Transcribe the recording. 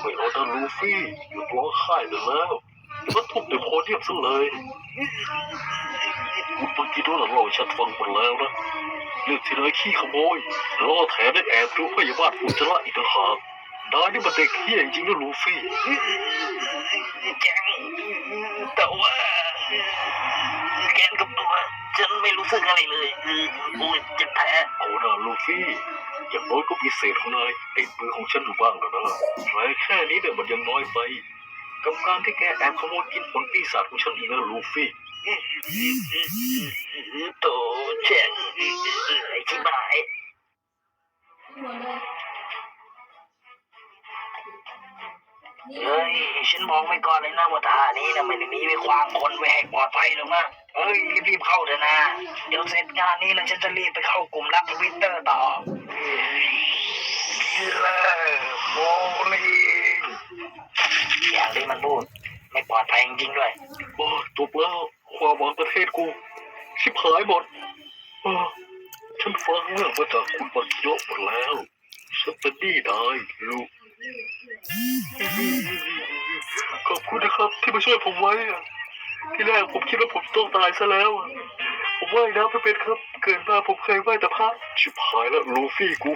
ไม่เอาแต่ลูฟี่หยุดร้องไห้ได้แล้วแล้วทุบในโพเดียมซะเลยคุณเมื่อกี้โดนเราฉันฟังหมดแล้วนะเรื่องที่นายขี้ขโมยแล้วก็แถมได้แอบดูพยาบาลอุจจาระอีกต่างหากนายนี่มันเด็กเฮี้ยจริงๆนะลูฟี่จังแต่ว่าแกนกับตัว ฉันไม่รู้สึกอะไรเลยคือโอ้ยเจ็บแผลเอาหน้าลูฟี่ อย่างน้อยก็มีเศษของนายติดมือของฉันอยู่บ้างแล้วนะแผลแค่นี้เนี่ยมันยังน้อยไปกับการที่แกแอบขโมยกินผลปีศาจของฉันอีกนะลูฟี่โตแช่งไอ้ที่บายเฮ้ย ฉันมองไว้ก่อนเลยนะว่าท่านี้นะไม่ได้หนีไปขวางคนไว้ให้ปลอดภัยหรอกนะเฮ้ยรีบๆเข้าเถอะนะ เดี๋ยวเสร็จงานนี้แล้วฉันจะรีบไปเข้ากลุ่มรับทวิตเตอร์ต่อ เลิกโมลีอย่างที่มันพูด ไม่ปลอดภัยจริงๆด้วยโอ้จบแล้วความหวังประเทศกูชิบหายหมดเออฉันฟังเรื่องมาจากคุณปัญโยะหมดแล้วฉันเป็นหนี้ได้ลูกขอบคุณนะครับที่มาช่วยผมไว้อะที่แรกผมคิดว่าผมต้องตายซะแล้วอะผมว่ายน้ำไม่เป็นครับ เกิดมาผมเคยว่ายแต่พักชิบหายแล้วลูฟี่กู